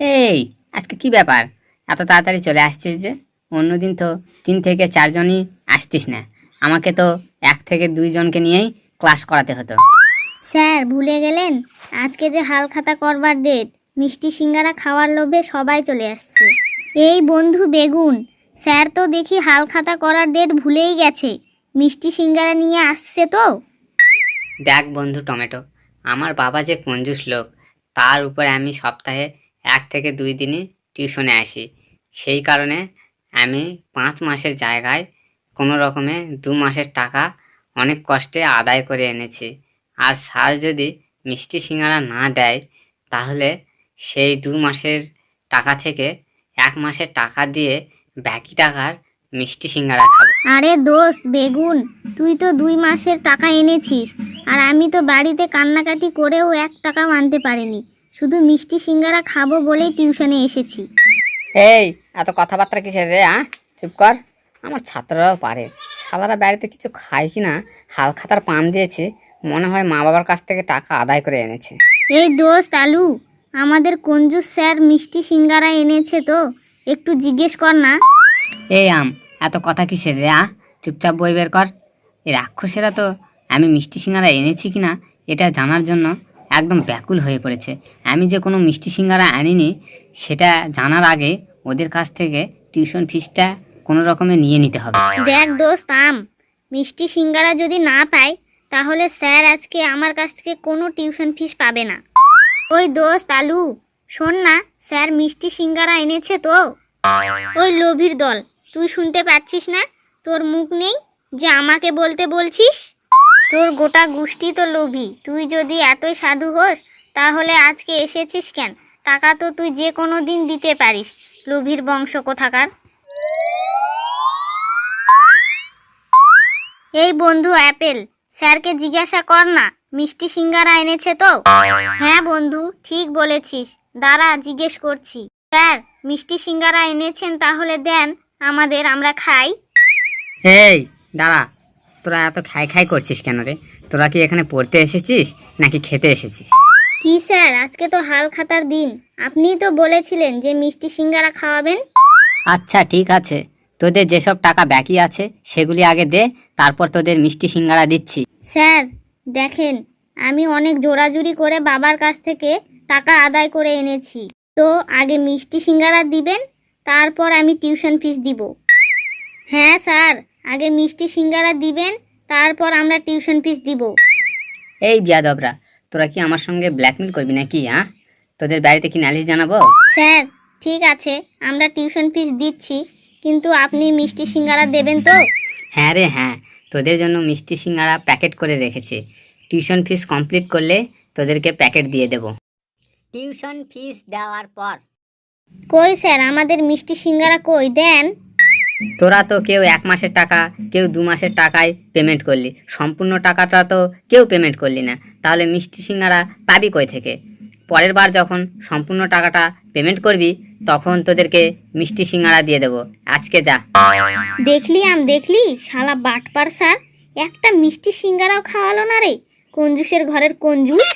এই আজকে কি ব্যাপার? এত তাড়াতাড়ি চলে আসছিস যে? অন্যদিন তো তিন থেকে চারজনই আসতিস না। আমাকে তো এক থেকে দুইজনকে নিয়েই ক্লাস করাতে হতো। স্যার ভুলে গেলেন? আজকে যে হাল খাতা করবার ডেট মিষ্টি সিঙ্গারা খাওয়ার লোভে সবাই চলে আসছে। এই বন্ধু বেগুন স্যার তো দেখি হাল খাতা করার ডেট ভুলেই গেছে। মিষ্টি সিঙ্গারা নিয়ে আসছে তো? দেখ বন্ধু টমেটো আমার বাবা যে কঞ্জুস লোক তার উপরে আমি সপ্তাহে এক থেকে দুই দিনই টিউশনে আসি। সেই কারণে আমি পাঁচ মাসের জায়গায় কোনো রকমে দু মাসের টাকা অনেক কষ্টে আদায় করে এনেছি। আর স্যার যদি মিষ্টি সিঙ্গারা না দেয়, তাহলে সেই দু মাসের টাকা থেকে এক মাসের টাকা দিয়ে বাকি টাকার মিষ্টি সিঙ্গারা খাব। আরে দোস্ত, বেগুন, তুই তো দুই মাসের টাকা এনেছিস। আর আমি তো বাড়িতে কান্নাকাটি করেও এক টাকা আনতে পারিনি। শুধু মিষ্টি সিঙ্গারা খাব বলেই টিউশনে এসেছি। এই এত কথাবার্তা কিসের রে আ চুপ কর। আমার ছাত্ররাও পারে। শালারা বাড়িতে কিছু খায় কি না হাল খাতার পাম দিয়েছে মনে হয় মা বাবার কাছ থেকে টাকা আদায় করে এনেছে। এই দোস্ত আলু আমাদের কঞ্জুস স্যার মিষ্টি সিঙ্গারা এনেছে তো একটু জিজ্ঞেস কর না। এই আম এত কথা কিসের রে আ চুপচাপ বই বের কর। এই রাক্ষসেরা তো আমি মিষ্টি সিঙ্গারা এনেছি কি না এটা জানার জন্য একদম ব্যাকুল হয়ে পড়েছে। আমি যে কোনো মিষ্টি সিঙ্গারা আনিনি, সেটা জানার আগে ওদের কাছ থেকে টিউশন ফিসটা কোনো রকমে নিয়ে নিতে হবে। দেখ দোস্ত, আম, মিষ্টি সিঙ্গারা যদি না পাই, তাহলে স্যার আজকে আমার কাছ থেকে কোনো টিউশন ফিস পাবে না। ওই দোস্ত, আলু, শোন না, স্যার মিষ্টি সিঙ্গারা এনেছে তো। ওই লোভির দল, তুই শুনতে পাচ্ছিস না? তোর মুখ নেই যে আমাকে বলতে বলছিস? তোর গোটা গোষ্ঠী তো লোভী। তুই যদি এতই সাধু হোস, তাহলে আজকে এসেছিস কেন? টাকা তো তুই যে কোনো দিন দিতে পারিস। লোভীর বংশ কোথাকার? এই বন্ধু অ্যাপেল, স্যারকে জিজ্ঞাসা কর না, মিষ্টি সিঙ্গারা এনেছে তো। হ্যাঁ বন্ধু, ঠিক বলেছিস। দাঁড়া, জিজ্ঞেস করছি। স্যার, মিষ্টি সিঙ্গারা এনেছেন, তাহলে দেন, আমাদের আমরা খাই। এই, দাঁড়া। তোরা এত খাই খাই করছিস কেন রে? তোরা কি এখানে পড়তে এসেছিস নাকি খেতে এসেছিস? কি স্যার আজকে তো হাল খাতার দিন। আপনিই তো বলেছিলেন যে মিষ্টি সিঙ্গারা খাওয়াবেন। আচ্ছা ঠিক আছে। তোদের যেসব টাকা বাকি আছে সেগুলি আগে দে তারপর তোদের মিষ্টি সিঙ্গারা দিচ্ছি। স্যার দেখেন আমি অনেক জোরাজুরি করে বাবার কাছ থেকে টাকা আদায় করে এনেছি। তো আগে মিষ্টি সিঙ্গারা দিবেন তারপর আমি টিউশন ফিস দিব। হ্যাঁ স্যার আগে মিষ্টি সিঙ্গারা দিবেন তারপর আমরা টিউশন ফিস দিব। এই বিয়াদবরা তোরা কি আমার সঙ্গে ব্ল্যাকমেল করবি নাকি হ্যাঁ তোদের বাড়িতে কি নালিশ জানাব? স্যার ঠিক আছে আমরা টিউশন ফিস দিচ্ছি কিন্তু আপনি মিষ্টি সিঙ্গারা দেবেন তো? হ্যাঁ রে হ্যাঁ তোদের জন্য মিষ্টি সিঙ্গারা প্যাকেট করে রেখেছে। টিউশন ফিস কমপ্লিট করলে তোদেরকে প্যাকেট দিয়ে দেব। টিউশন ফিস দেওয়ার পর। কই স্যার আমাদের মিষ্টি সিঙ্গারা কই? দেন। তোরা তো কেউ এক মাসের টাকা, কেউ দু মাসের টাকায় পেমেন্ট করলি। সম্পূর্ণ টাকাটা তো কেউ পেমেন্ট করলি না। তাহলে মিষ্টি সিঙ্গারা পাবি কই থেকে? পরের বার যখন সম্পূর্ণ টাকাটা পেমেন্ট করবি, তখন তোদেরকে মিষ্টি সিঙ্গারা দিয়ে দেবো। আজকে যা। দেখলি আম, দেখলি? শালা বাটপার স্যার, একটা মিষ্টি সিঙ্গারাও খাওয়ালো না রে। কঞ্জুসের ঘরের কঞ্জুস।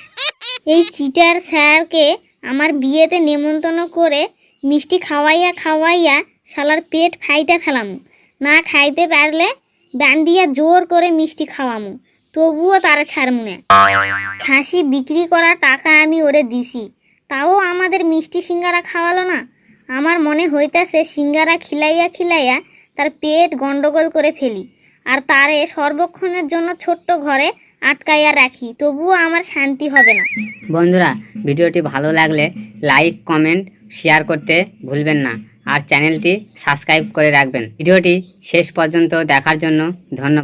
এই চিটার স্যারকে আমার বিয়েতে নেমন্তন্ন করে মিষ্টি খাওয়াইয়া খাওয়াইয়া শালার পেট ফাইটা ফেলামু। না খাইতে পারলে ডান দিয়া জোর করে মিষ্টি খাওয়ামু, তবুও তারা ছাড়মু না। খাসি বিক্রি করা টাকা আমি ওরে দিছি, তাও আমাদের মিষ্টি সিঙ্গারা খাওয়ালো না। আমার মনে হইতাছে সিঙ্গারা খিলাইয়া খিলাইয়া তার পেট গন্ডগোল করে ফেলি, আর তারে সর্বক্ষণের জন্য ছোট্ট ঘরে আটকাইয়া রাখি, তবুও আমার শান্তি হবে না। বন্ধুরা, ভিডিওটি ভালো লাগলে লাইক কমেন্ট শেয়ার করতে ভুলবেন না। আর চ্যানেলটি সাবস্ক্রাইব করে রাখবেন। ভিডিওটি শেষ পর্যন্ত দেখার জন্য ধন্যবাদ।